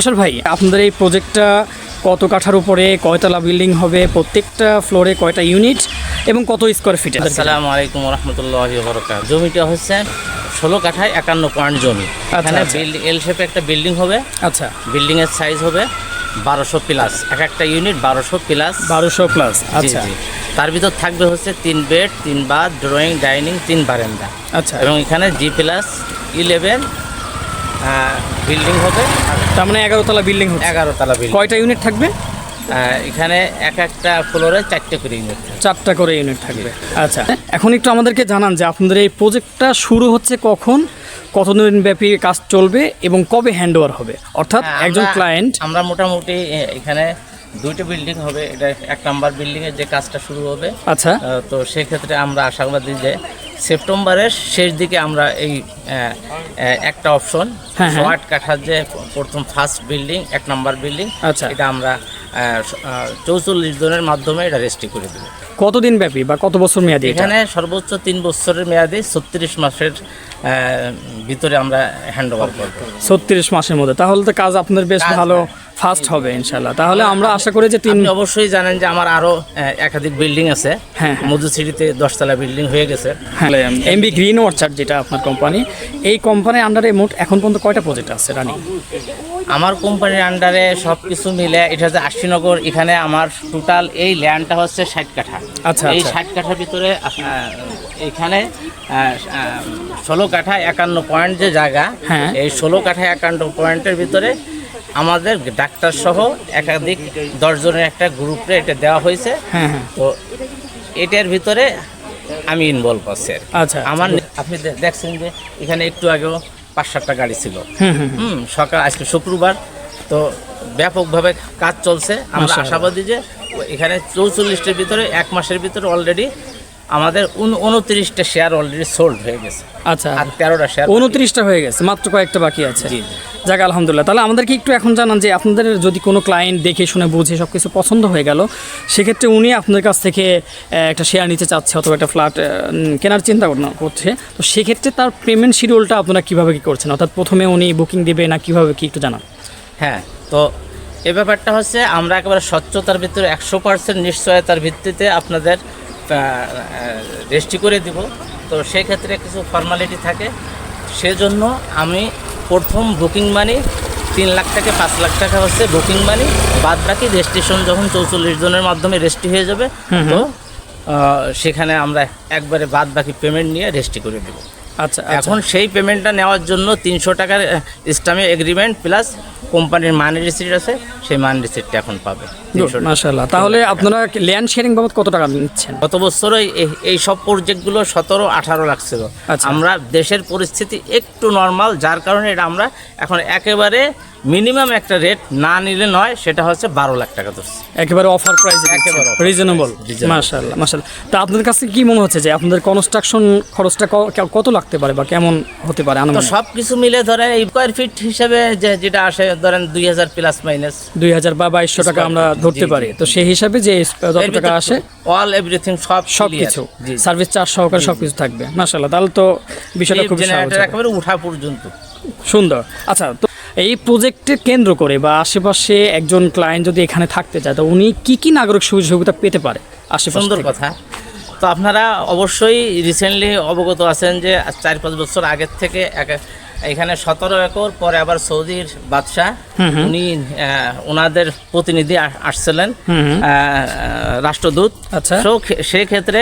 আসল ভাই আপনাদের এই প্রজেক্টটা কত কাঠার উপরে কয়তলা বিল্ডিং হবে প্রত্যেকটা ফ্লোরে কয়টা ইউনিট এবং কত স্কোয়ার ফিট আসসালামু আলাইকুম রহমতুল্লাহ বরকাত জমিটা হচ্ছে ষোলো কাঠায় একান্ন পয়েন্ট জমি। এখানে আচ্ছা। বিল্ডিং এল শেপে একটা বিল্ডিং হবে। আচ্ছা। বিল্ডিংয়ের সাইজ হবে বারোশো প্লাস এক একটা ইউনিট বারোশো প্লাস বারোশো প্লাস আচ্ছা। তার ভিতর থাকবে হচ্ছে তিন বেড তিন বাথ ড্রয়িং ডাইনিং তিন বারান্দা। আচ্ছা। এবং এখানে জি প্লাস ইলেভেন বিল্ডিং হবে। তার মানে এগারোতলা বিল্ডিং হবে এগারোতলা বিল্ডিং। কয়টা ইউনিট থাকবে? এখানে এক একটা ফ্লোরে চারটে করে ইউনিট চারটা করে ইউনিট থাকবে। আচ্ছা এখন একটু আমাদেরকে জানান যে আপনাদের এই প্রজেক্টটা শুরু হচ্ছে কখন কতদিন ব্যাপী কাজ চলবে এবং কবে হ্যান্ড ওভার হবে? অর্থাৎ হ্যাঁ, একজন ক্লায়েন্ট আমরা মোটামুটি এখানে দুইটা বিল্ডিং হবে। এটা এক নাম্বার বিল্ডিং এর যে কাজটা শুরু হবে। আচ্ছা। তো সেক্ষেত্রে আমরা আশাবাদী যে সেপ্টেম্বরের শেষ দিকে আমরা এই একটা অপশন হ্যাঁ, হ্যাঁ। কাঠার যে প্রথম ফার্স্ট বিল্ডিং এক নাম্বার বিল্ডিং আচ্ছা। এটা আমরা চৌচল্লিশ জনের মাধ্যমে এটা রেজিস্ট্রি করে দেবো। কতদিন ব্যাপী বা কত বছর মেয়াদি এখানে সর্বোচ্চ তিন বছরের মেয়াদে ছত্রিশ মাসের ভিতরে আমরা হ্যান্ড ওভার করব। ছত্রিশ মাসের মধ্যে। তাহলে তো কাজ আপনার বেশ ভালো হ্যাঁ। ফাস্ট হবে ইনশাল্লাহ তাহলে আমরা আশা করি যে তিনি অবশ্যই জানেন যে আমার আরও একাধিক বিল্ডিং আছে হ্যাঁ। মধুসিটিতে দশতলা বিল্ডিং হয়ে গেছে হ্যাঁ এমবি গ্রিন অর্চার্ড যেটা আপনার কোম্পানি এই কোম্পানির আন্ডারে মোট এখন পর্যন্ত কয়টা প্রজেক্ট আছে রানি আমার কোম্পানির আন্ডারে সব কিছু মিলে এটা হচ্ছে আশিনগর এখানে আমার টোটাল এই ল্যান্ডটা হচ্ছে ষাট কাঠা আচ্ছা, এই আচ্ছা। ষাট কাঠার ভিতরে এখানে ষোলো কাঠা একান্ন পয়েন্ট যে জায়গা হ্যাঁ। এই ষোলো কাঠা একান্ন পয়েন্টের ভিতরে আমাদের ডাক্তার সহ একাধিক দশজনের একটা গ্রুপে এটা দেওয়া হয়েছে। হ্যাঁ হ্যাঁ। তো এটার ভিতরে আমি ইনভলভ আছি আর আচ্ছা আমার আপনি দেখছেন যে এখানে একটু আগেও পাঁচ সাতটা গাড়ি ছিল। হুম সকাল আজকে শুক্রবার। তো ব্যাপকভাবে কাজ চলছে। আমরা। আশাবাদী যে এখানে চৌচল্লিশটার ভিতরে এক মাসের ভিতরে অলরেডি আমাদের উন- উনত্রিশটা শেয়ার অলরেডি সোল্ড হয়ে গেছে। আচ্ছা। আর তেরোটা শেয়ার উনত্রিশটা হয়ে গেছে মাত্র কয়েকটা বাকি আছে। জি, জি। যাক আলহামদুলিল্লাহ। তাহলে আমাদেরকে একটু এখন জানান যে আপনাদের যদি কোনো ক্লায়েন্ট দেখে শুনে বুঝে সব কিছু পছন্দ হয়ে গেল সেক্ষেত্রে উনি আপনাদের কাছ থেকে একটা শেয়ার নিতে চাচ্ছে অথবা একটা ফ্ল্যাট কেনার চিন্তা ভাবনা করছে। তো সেক্ষেত্রে তার পেমেন্ট শিডিউলটা আপনারা কীভাবে কী করছেন? অর্থাৎ প্রথমে উনি বুকিং দেবে না কীভাবে কী একটু জানান। হ্যাঁ তো এ ব্যাপারটা হচ্ছে আমরা একেবারে স্বচ্ছতার ভিতরে একশো পার্সেন্ট নিশ্চয়তার ভিত্তিতে আপনাদের রেজিস্ট্রি করে দিব। তো সেই ক্ষেত্রে কিছু ফর্মালিটি থাকে। সেজন্য আমি প্রথম বুকিং মানি তিন লাখ থেকে পাঁচ লাখ টাকা হচ্ছে বুকিং মানি বাদ বাকি রেজিস্ট্রেশন যখন চৌচল্লিশ জনের মাধ্যমে রেজিস্ট্রি হয়ে যাবে তো সেখানে আমরা একবারে বাদ বাকি পেমেন্ট নিয়ে রেজিস্ট্রি করে দেবো। আচ্ছা এখন সেই পেমেন্টটা নেওয়ার জন্য তিনশো টাকার ইসলামী এগ্রিমেন্ট প্লাস কোম্পানির মানি রিসিট আছে সেই মান রিসিটটা এখন পাবে। 300 মাশাল্লাহ তাহলে আপনারা ল্যান্ড শেয়ারিং বাবদ কত টাকা নিচ্ছেন? গত বছর এই সব প্রজেক্টগুলো সতেরো আঠারো লাখ ছিল। আচ্ছা। আমরা দেশের পরিস্থিতি একটু নর্মাল যার কারণে এটা আমরা এখন একেবারে মিনিমাম একটা রেট না নিলে নয় সেটা হচ্ছে বারো লাখ টাকা ধরছি। একেবারে অফার প্রাইস একেবারে রিজনেবল। মাশাল্লাহ মাশাল্লাহ তা আপনাদের কাছে কি মনে হচ্ছে যে আপনাদের কনস্ট্রাকশন খরচটা কত লাগতে পারে বা কেমন হতে পারে সব কিছু মিলে ধরে এই স্কোয়ার ফিট হিসেবে যে যেটা আসে ধরেন দুই হাজার প্লাস মাইনাস দুই হাজার বা বাইশশো টাকা আমরা ধরতে। পারি। তো সেই হিসাবে যে যত টাকা আসে অল এভরিথিং সব সব কিছু সার্ভিস চার্জ সহকারে সব কিছু থাকবে। মাশাল্লাহ তাহলে তো বিষয়টা খুব। একেবারে উঠা পর্যন্ত। সুন্দর। আচ্ছা তো এই প্রজেক্টে কেন্দ্র করে বা আশেপাশে একজন ক্লায়েন্ট যদি এখানে থাকতে চায় তো উনি কি কি নাগরিক সুযোগ সুবিধা পেতে পারে আশেপাশে সুন্দর কথা। তো আপনারা অবশ্যই রিসেন্টলি অবগত আছেন যে চার পাঁচ বছর আগের থেকে এক- এখানে সতেরো একর পরে আবার সৌদির বাদশাহ উনি ওনাদের প্রতিনিধি আসছিলেন রাষ্ট্রদূত। আচ্ছা। সেক্ষেত্রে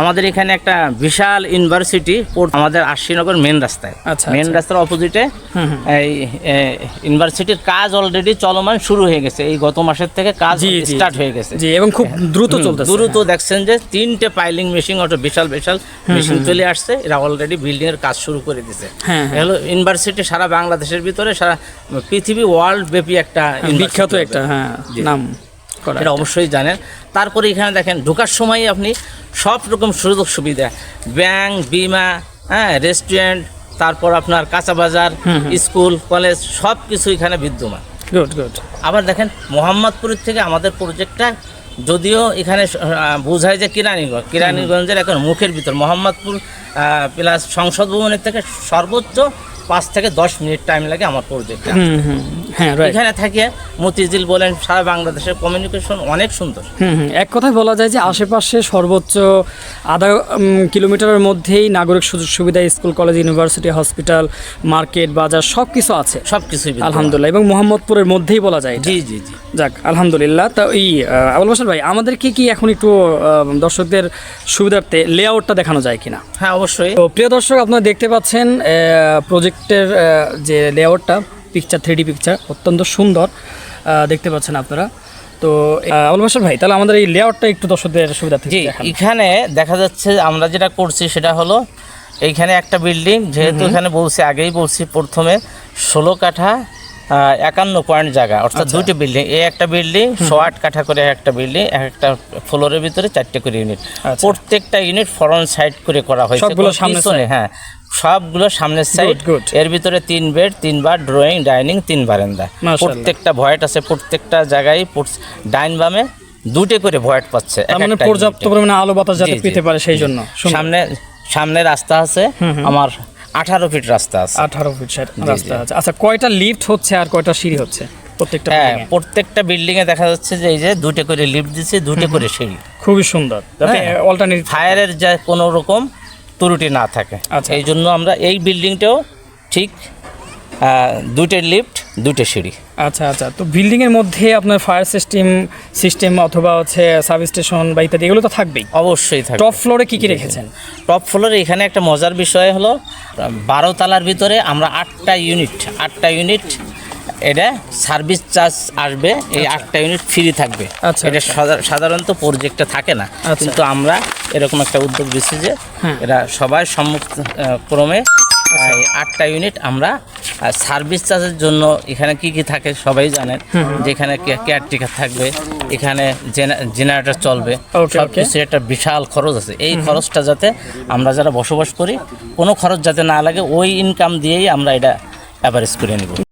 আমাদের এখানে একটা বিশাল ইউনিভার্সিটি আমাদের আশিনগর মেন রাস্তায়। আচ্ছা, মেন আচ্ছা। রাস্তার অপোজিটে। এই ইউনিভার্সিটির কাজ অলরেডি চলমান শুরু হয়ে গেছে। এই গত মাসের থেকে কাজ স্টার্ট হয়ে গেছে। জি এবং খুব দ্রুত চলতেছে। দ্রুত দেখছেন যে তিনটে পাইলিং মেশিন অটো বিশাল বিশাল মেশিন চলে আসছে। এরা অলরেডি বিল্ডিং এর কাজ শুরু করে দিছে। হ্যাঁ, হ্যাঁ। ইউনিভার্সিটি সারা বাংলাদেশের ভিতরে সারা পৃথিবী ওয়ার্ল্ড ব্যাপী একটা হ্যাঁ, বিখ্যাত একটা হ্যাঁ নাম। এটা অবশ্যই জানেন। তারপরে এখানে দেখেন ঢোকার সময় আপনি সব রকম সুযোগ সুবিধা। ব্যাংক বিমা হ্যাঁ রেস্টুরেন্ট তারপর আপনার কাঁচা বাজার স্কুল কলেজ সব কিছু এখানে বিদ্যমান। Good good. আবার দেখেন মোহাম্মদপুরের থেকে আমাদের প্রজেক্টটা যদিও এখানে বোঝায় যে কিরানীগঞ্জ। কিরানীগঞ্জের এখন মুখের ভিতর। মোহাম্মদপুর প্লাস সংসদ ভবনের থেকে সর্বোচ্চ পাঁচ থেকে দশ মিনিট টাইম লাগে আমার প্রজেক্টে হ্যাঁ এখানে থাকে মতিঝিল বলেন সারা বাংলাদেশের কমিউনিকেশন অনেক সুন্দর। এক কথায় বলা যায় যে আশেপাশে সর্বোচ্চ আধা কিলোমিটারের মধ্যেই নাগরিক সুযোগ সুবিধা school college university hospital market বাজার সব কিছু আছে। সব বিদ্যমান। আলহামদুলিল্লাহ এবং মোহাম্মদপুরের মধ্যেই বলা যায় জি জি জি। যাক আলহামদুলিল্লাহ। তা এই আবুল বাসার ভাই আমাদেরকে কি এখন একটু দর্শকদের সুবিধার্থে লেআউটটা দেখানো যায় কিনা? হ্যাঁ অবশ্যই। তো প্রিয় দর্শক আপনারা দেখতে পাচ্ছেন প্রজেক্টের যে লেআউটটা পিকচার থ্রি পিকচার অত্যন্ত সুন্দর দেখতে পাচ্ছেন আপনারা। তো আহ, আবুল বাসার ভাই তাহলে আমাদের এই লেআউটটা একটু দর্শকদের সুবিধা থেকে জি এখানে দেখা যাচ্ছে আমরা যেটা করছি সেটা হলো এইখানে একটা বিল্ডিং যেহেতু এখানে বলছি আগেই বলছি প্রথমে ষোলো কাঠা একান্ন পয়েন্ট জায়গা অর্থাৎ আচ্ছা। দুইটি বিল্ডিং এই একটা বিল্ডিং শো আট কাঠা করে একটা বিল্ডিং এক একটা ফ্লোরের ভিতরে চারটে করে ইউনিট আচ্ছা। প্রত্যেকটা ইউনিট ফরন্ট সাইড করে করা হয়েছে। হ্যাঁ। সবগুলো সামনের সাইড. এর ভিতরে তিন বেড তিনবার ড্রয়িং ডাইনিং তিন বারান্দা। প্রত্যেকটা ভয়েট আছে প্রত্যেকটা জায়গায় ডাইন বামে দুটো করে ভয়েট পাচ্ছে মানে পর্যাপ্ত পরিমাণে আলো বাতাস যাতে। পেতে পারে সেই জন্য। সামনে সামনে রাস্তা আছে আমার আঠারো ফিট রাস্তা আছে। আঠারো ফিট রাস্তা আছে। আচ্ছা কয়টা লিফট হচ্ছে আর কয়টা সিঁড়ি হচ্ছে প্রত্যেকটা হ্যাঁ প্রত্যেকটা বিল্ডিং এ দেখা যাচ্ছে যে এই যে দুটো করে লিফট দিচ্ছে দুটো করে সিঁড়ি। খুবই সুন্দর। যাতে। অল্টারনেটিভ ফায়ারের যা কোনো রকম ত্রুটি না থাকে। আচ্ছা। এই জন্য আমরা এই বিল্ডিংটাও ঠিক দুটো লিফট দুটো সিঁড়ি। আচ্ছা আচ্ছা। তো বিল্ডিংয়ের মধ্যে আপনার ফায়ার সিস্টেম সিস্টেম অথবা হচ্ছে সাব স্টেশন বা ইত্যাদি এগুলো তো থাকবেই। অবশ্যই থাকে টপ ফ্লোরে কী কী রেখেছেন? টপ ফ্লোরে এখানে একটা মজার বিষয় হলো বারো তালার ভিতরে আমরা আটটা ইউনিট আটটা ইউনিট এটা সার্ভিস চার্জ আসবে। এই আটটা ইউনিট ফ্রি থাকবে। আচ্ছা, এটা আচ্ছা। সাধারণত প্রজেক্টে থাকে না। আচ্ছা। কিন্তু আমরা এরকম একটা উদ্যোগ দিচ্ছি যে হ্যাঁ। এরা সবাই সম্মুখ ক্রমে আটটা ইউনিট আমরা সার্ভিস চার্জের জন্য এখানে কি কি থাকে সবাই জানেন। যেখানে কেয়ারটেকার থাকবে এখানে জেনারেটর চলবে সব কিছু একটা বিশাল খরচ আছে। এই খরচটা যাতে আমরা যারা বসবাস করি কোনো খরচ যাতে না লাগে ওই ইনকাম দিয়েই আমরা এটা অ্যাভারেজ করে নিব।